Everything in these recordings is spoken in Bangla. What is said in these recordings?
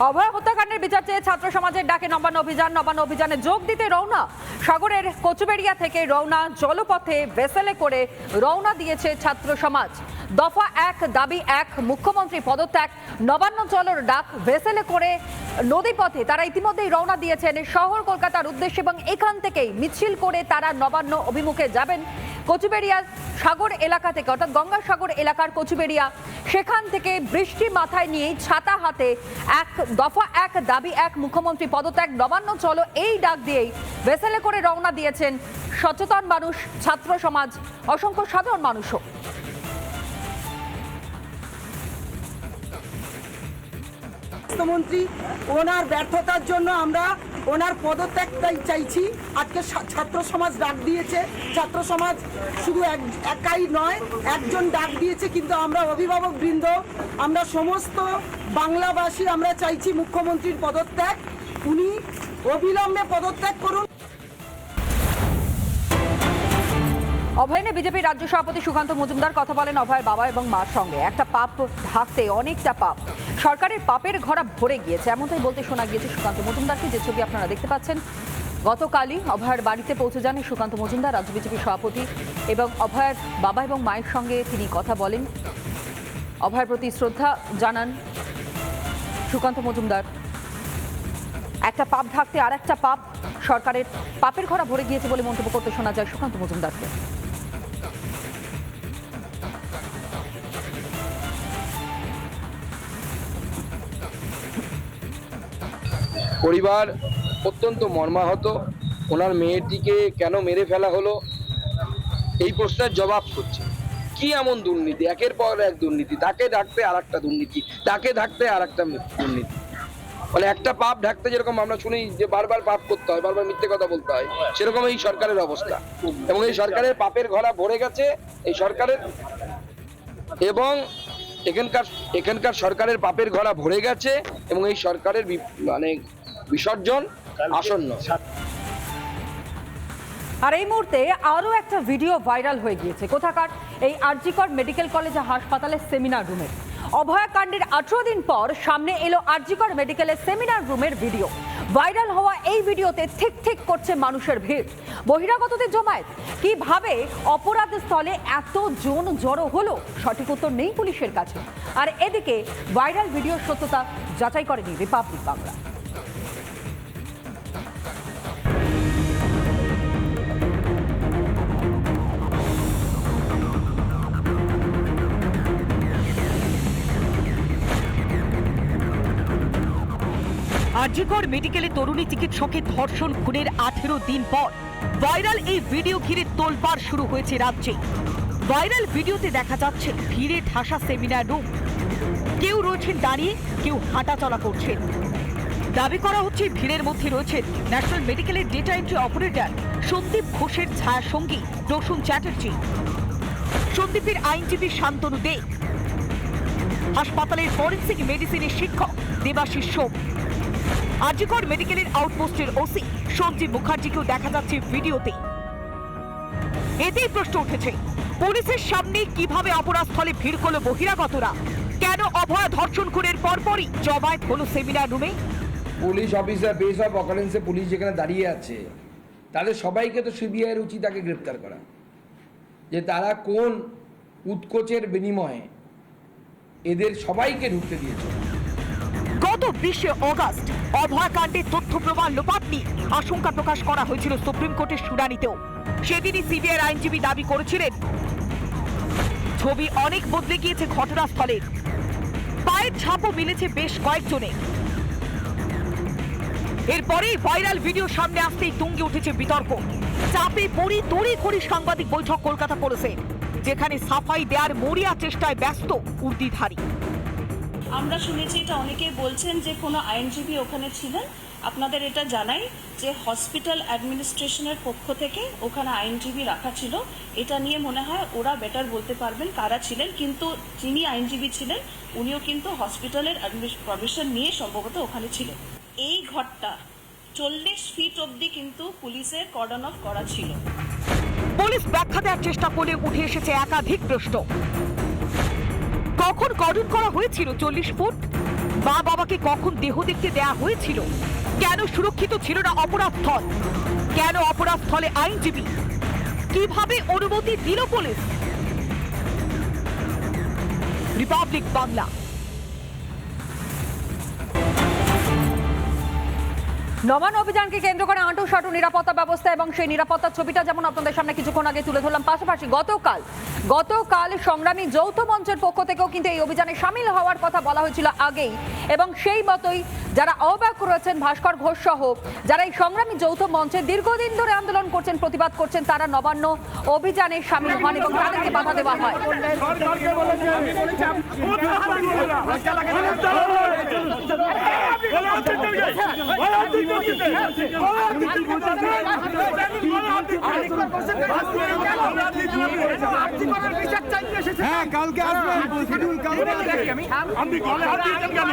অভয় হত্যাকাণ্ডের বিচার চেয়ে ছাত্র সমাজের ডাকে নবান্ন অভিযান, নবান্ন অভিযানে যোগ দিতে রওনা। সাগরের কচুবেড়িয়া থেকে রওনা জলপথে ভেসেলে করে রওনা দিয়েছে ছাত্র সমাজ। দফা এক, দাবি এক, মুখ্যমন্ত্রী পদত্যাগ, নবান্ন চলোর ডাক ভেসেলে করে নদীপথে। তারা ইতিমধ্যেই রওনা দিয়েছেন শহর কলকাতার উদ্দেশ্যে এবং এখান থেকেই মিছিল করে তারা নবান্ন অভিমুখে যাবেন। কচুবেড়িয়া সাগর এলাকা থেকে, অর্থাৎ গঙ্গাসাগর এলাকার কচুবেড়িয়া, সেখান থেকে বৃষ্টি মাথায় নিয়ে ছাতা হাতে এক দফা, এক দাবি, এক মুখ্যমন্ত্রী পদত্যাগ। নবান্ন চলো এই ডাক দিয়েই ভেসেলে করে রওনা দিয়েছেন সচেতন মানুষ, ছাত্র সমাজ, অসংখ্য সাধারণ মানুষও। স্বাস্থ্যমন্ত্রী, ওনার ব্যর্থতার জন্য আমরা ওনার পদত্যাগটাই চাইছি। আজকে ছাত্র সমাজ ডাক দিয়েছে। ছাত্র সমাজ শুধু এক- একাই নয়, একজন ডাক দিয়েছে, কিন্তু আমরা অভিভাবক বৃন্দ, আমরা সমস্ত বাংলাবাসী আমরা চাইছি মুখ্যমন্ত্রীর পদত্যাগ। উনি অবিলম্বে পদত্যাগ করুন। অভয় নিয়ে বিজেপির রাজ্য সভাপতি সুকান্ত মজুমদার কথা বলেন অভয়ের বাবা এবং মার সঙ্গে। একটা পাপ ঢাকতে অনেকটা পাপ। সরকারের পাপের ঘরা ভরে গিয়েছে। এমনটাই বলতে শোনা গিয়েছে সুকান্ত মজুমদারকে যে ছবি আপনারা দেখতে পাচ্ছেন, গতকালই অভয়ের বাড়িতে পৌঁছে যান সুকান্ত মজুমদার, রাজ্য বিজেপির সভাপতি এবং অভয়ের বাবা এবং মায়ের সঙ্গে তিনি কথা বলেন। অভয়ের প্রতি শ্রদ্ধা জানান সুকান্ত মজুমদার। একটা পাপ ঢাকতে আর একটা পাপ সরকারের পাপের ঘরা ভরে গিয়েছে বলে মন্তব্য করতে শোনা যায় সুকান্ত মজুমদারকে। পরিবার অত্যন্ত মর্মাহত। ওনার মেয়েটিকে কেন মেরে ফেলা হলো? এই প্রশ্নের জবাব করছে কি এমন দুর্নীতি? একের পর এক দুর্নীতি। তাকে ঢাকতে আর একটা দুর্নীতি। তাকে ঢাকতে আর একটা দুর্নীতি। মানে একটা পাপ ঢাকতে যেরকম আমরা শুনি যে বারবার পাপ করতে হয়, বারবার মিথ্যে কথা বলতে হয়, সেরকম এই সরকারের অবস্থা। এবং এই সরকারের পাপের ঘরা ভরে গেছে এই সরকারের। এবং এখানকার এখানকার সরকারের পাপের ঘরা ভরে গেছে এবং এই সরকারের মানে বিসর্জন আসন্ন। আর এই মুহূর্তে আরও একটা ভিডিও ভাইরাল হয়ে গিয়েছে। কোথাকার? এই আরজিকর মেডিকেল কলেজ হাসপাতালের সেমিনার রুমে। অভয়াকাণ্ডের আঠেরো দিন পর সামনে এলো আরজিকর মেডিকেলের সেমিনার রুমের ভিডিও। ভাইরাল হওয়া এই ভিডিওতে ঠিক ঠিক করছে মানুষের ভিড়। বহিরাগতদের জমায়েত। কীভাবে অপরাধ স্থলে এত জন জড়ো হলো? সঠিক উত্তর নেই পুলিশের কাছে। আর এদিকে ভাইরাল ভিডিওর সত্যতা যাচাই করেনি রিপাবলিক বাংলা। আরজিকর মেডিকেলে তরুণী চিকিৎসকের ধর্ষণ খুনের আঠেরো দিন পর। ভাইরাল এই ভিডিও ঘিরে তোলপাড় শুরু হয়েছে রাজ্যে। ভাইরাল ভিডিওতে দেখা যাচ্ছে ভিড়ে ঠাসা সেমিনার রুম। কেউ রয়েছেন দাঁড়িয়ে, কেউ হাঁটাচলা করছেন। দাবি করা হচ্ছে ভিড়ের মধ্যে রয়েছেন ন্যাশনাল মেডিকেলের ডেটা এন্ট্রি অপারেটর সন্দীপ ঘোষের ছায়া সঙ্গী রসুন চ্যাটার্জি। সন্দীপের আইনজীবী শান্তনু দে। হাসপাতালের ফরেন্সিক মেডিসিনের শিক্ষক দেবাশিস সোম। আজিকর মেডিকেলের আউটপোস্টের ওসি সঞ্জীব মুখার্জিকেও দেখা যাচ্ছে ভিডিওতে। এতেই প্রশ্ন উঠেছে, পুলিশের সামনে কীভাবে অপরাধস্থলে ভিড় করল বহিরাগতরা? কেন অভয় ধর্ষণ খুনের পরপরই জমায়েত হলো সেমিনার রুমে? পুলিশ অফিসার বেস অফ, অকারেন্সে পুলিশ যেখানে দাঁড়িয়ে আছে, তাদের সবাইকে তো সিবিআইয়ের উচিত তাকে গ্রেপ্তার করা। যে তারা কোন উৎকোচের বিনিময়ে এদের সবাইকে ঢুকতে দিয়েছে। গত বিশে অগস্ট অভয়াকাণ্ডের তথ্য প্রমাণ লোপাট নিয়ে আশঙ্কা প্রকাশ করা হয়েছিল সুপ্রিম কোর্টের শুনানিতেও। সেদিনই সিবিআই আইনজীবী দাবি করেছিলেন, ছবি অনেক বদলে গিয়েছে ঘটনাস্থলে। পায়ের ছাপও মিলেছে বেশ কয়েকজনের। এরপরেই ভাইরাল ভিডিও সামনে আসতেই তুঙ্গে উঠেছে বিতর্ক। চাপে পড়ি, তড়ি করি সাংবাদিক বৈঠক কলকাতা করেছে যেখানে সাফাই দেওয়ার মরিয়া চেষ্টায় ব্যস্ত উর্দিধারী। আমরা শুনেছি, এটা অনেকেই বলছেন যে কোনো আইনজীবী ওখানে ছিলেন। আপনাদের এটা জানাই যে হসপিটাল অ্যাডমিনিস্ট্রেশনের পক্ষ থেকে ওখানে আইনজীবী রাখা ছিল। এটা নিয়ে মনে হয় ওরা বেটার বলতে পারবেন কারা ছিলেন, কিন্তু যিনি আইনজীবী ছিলেন, উনিও কিন্তু হসপিটালের পারমিশন নিয়ে সম্ভবত ওখানে ছিলেন। এই ঘরটা চল্লিশ ফিট অবধি কিন্তু পুলিশের কর্ডন অফ করা ছিল। পুলিশ ব্যাখ্যা দেওয়ার চেষ্টা করে উঠে এসেছে একাধিক প্রশ্ন। কখন কর্ডন করা হয়েছিল চল্লিশ ফুট মা বাবাকে কখন দেহ দেখতে দেয়া হয়েছিল? কেন সুরক্ষিত ছিল না অপরাধ স্থল কেন অপরাধ স্থলে আইনজীবী? কীভাবে অনুমতি দিল পুলিশ? রিপাবলিক বাংলা। নবান্ন অভিযানকে কেন্দ্র করে আঁটু সাটু নিরাপত্তা ব্যবস্থা এবং সেই নিরাপত্তার ছবিটা যেমন আপনাদের সামনে কিছুক্ষণ আগে তুলে ধরলাম, পাশাপাশি গতকাল গতকাল সংগ্রামী যৌথ মঞ্চের পক্ষ থেকেও কিন্তু এই অভিযানে সামিল হওয়ার কথা বলা হয়েছিল আগেই এবং সেই মতোই যারা আহ্বায়ক রয়েছেন, ভাস্কর ঘোষ সহ যারা এই সংগ্রামী যৌথ মঞ্চে দীর্ঘদিন ধরে আন্দোলন করছেন, প্রতিবাদ করছেন, তারা নবান্ন অভিযানে সামিল হন এবং তাদেরকে বাধা দেওয়া হয়। হ্যাঁ কালকে আসবে শিডিউল কালকে আপনি গলে হাত দিয়েছেন কেন?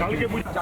কালকে বুঝ চারজন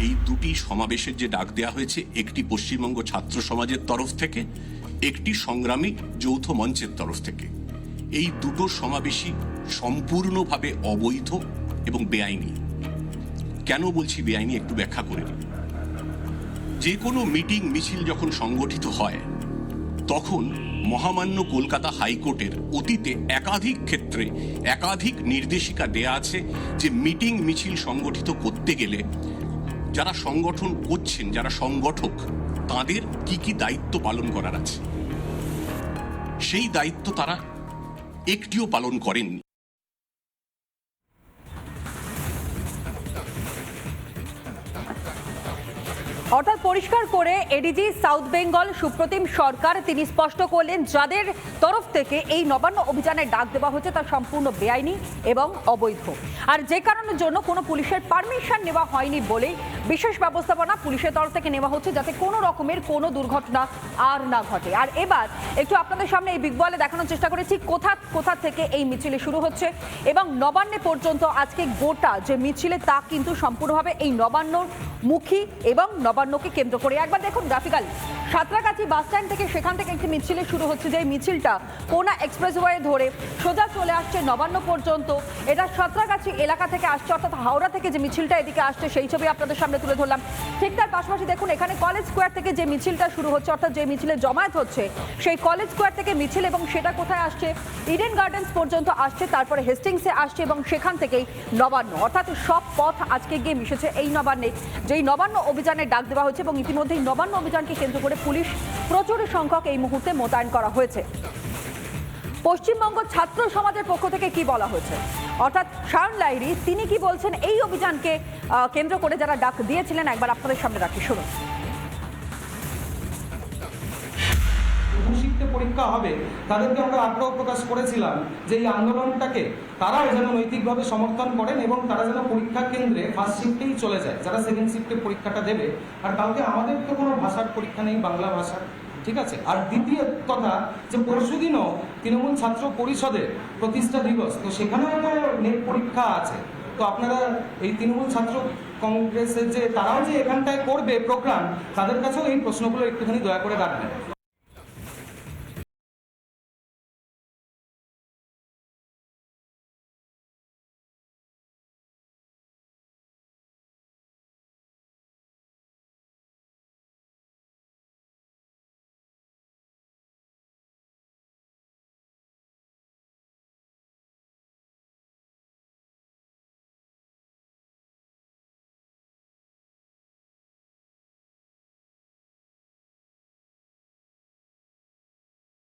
এই দুটি সমাবেশের যে ডাক দেওয়া হয়েছে, একটি পশ্চিমবঙ্গ ছাত্র সমাজের তরফ থেকে, একটি সংগ্রামী যৌথ মঞ্চের তরফ থেকে। এই দুটো সমাবেশই সম্পূর্ণভাবে অবৈধ এবং বেআইনি। কেন বলছি বেআইনি একটু ব্যাখ্যা করে নিই। যে কোনো মিটিং মিছিল যখন সংগঠিত হয়, তখন মহামান্য কলকাতা হাইকোর্টের অতীতে একাধিক ক্ষেত্রে একাধিক নির্দেশিকা দেয়া আছে যে মিটিং মিছিল সংগঠিত করতে গেলে যারা সংগঠন করছেন, যারা সংগঠক, তাদের কি কি দায়িত্ব পালন করার আছে? সেই দায়িত্ব তারা একটিও পালন করেননি। অর্থাৎ পরিষ্কার করে এডিজি সাউথ বেঙ্গল সুপ্রতিম সরকার তিনি স্পষ্ট করলেন, যাদের তরফ থেকে এই নবান্ন অভিযানে ডাক দেওয়া হচ্ছে তা সম্পূর্ণ বেআইনি এবং অবৈধ। আর যে কারণের জন্য কোনো পুলিশের পারমিশন নেওয়া হয়নি বলেই বিশেষ ব্যবস্থাপনা পুলিশের তরফ থেকে নেওয়া হচ্ছে যাতে কোনো রকমের কোনো দুর্ঘটনা আর না ঘটে। আর এবার একটু আপনাদের সামনে এই বিগ বলে দেখানোর চেষ্টা করেছি, কোথা কোথা থেকে এই মিছিলে শুরু হচ্ছে এবং নবান্নে পর্যন্ত আজকে গোটা যে মিছিলে তা কিন্তু সম্পূর্ণভাবে এই নবান্নর মুখী এবং নবান্নকে কেন্দ্র করে। একবার দেখুন, গ্রাফিক্যাল। সাঁতরাগাছি বাস স্ট্যান্ড থেকে সেখান থেকে একটি মিছিলে শুরু হচ্ছে যে মিছিলটা কোনা এক্সপ্রেসওয়ে ধরে সোজা চলে আসছে নবান্ন পর্যন্ত। এটা সাঁতরাগাছি এলাকা থেকে আসছে, অর্থাৎ হাওড়া থেকে যে মিছিলটা এদিকে আসছে, সেই ছবি আপনাদের সামনে তুলে ধরলাম। ঠিক তার পাশাপাশি দেখুন, এখানে কলেজ স্কোয়ার থেকে যে মিছিলটা শুরু হচ্ছে, অর্থাৎ যে মিছিলে জমায়েত হচ্ছে, সেই কলেজ স্কোয়ার থেকে মিছিল এবং সেটা কোথায় আসছে ইডেন গার্ডেন্স পর্যন্ত আসছে, তারপরে হেস্টিংসে আসছে এবং সেখান থেকেই নবান্ন। অর্থাৎ সব পথ আজকে গিয়ে মিশেছে এই নবান্নে, যেই নবান্ন অভিযানের ডাক দেওয়া হচ্ছে এবং ইতিমধ্যেই নবান্ন অভিযানকে কেন্দ্র করে পুলিশ প্রচুর সংখ্যক এই মুহূর্তে মোতায়েন করা হয়েছে। পশ্চিমবঙ্গ ছাত্র সমাজের পক্ষ থেকে কি বলা হয়েছে? অর্থাৎ শার্ন লাইরি তিনি কি বলছেন? এই অভিযানকে কেন্দ্র করে যারা ডাক দিয়েছিলেন, একবার আপনাদের সামনে রাখি, শুনুন। শিফটে পরীক্ষা হবে, তাদেরকে আমরা আগ্রহ প্রকাশ করেছিলাম যে এই আন্দোলনটাকে তারাও যেন নৈতিকভাবে সমর্থন করেন এবং তারা যেন পরীক্ষা কেন্দ্রে ফার্স্ট শিফটেই চলে যায়, যারা সেকেন্ড শিফটে পরীক্ষাটা দেবে। আর কালকে আমাদের তো কোনো ভাষার পরীক্ষা নেই, বাংলা ভাষার, ঠিক আছে? আর দ্বিতীয় কথা যে পরশুদিনও তৃণমূল ছাত্র পরিষদের প্রতিষ্ঠা দিবস, তো সেখানেও তো নেট পরীক্ষা আছে। তো আপনারা এই তৃণমূল ছাত্র কংগ্রেসের যে, তারাও যে এখানটায় করবে প্রোগ্রাম তাদের কাছেও এই প্রশ্নগুলো একটুখানি দয়া করে রাখবেন।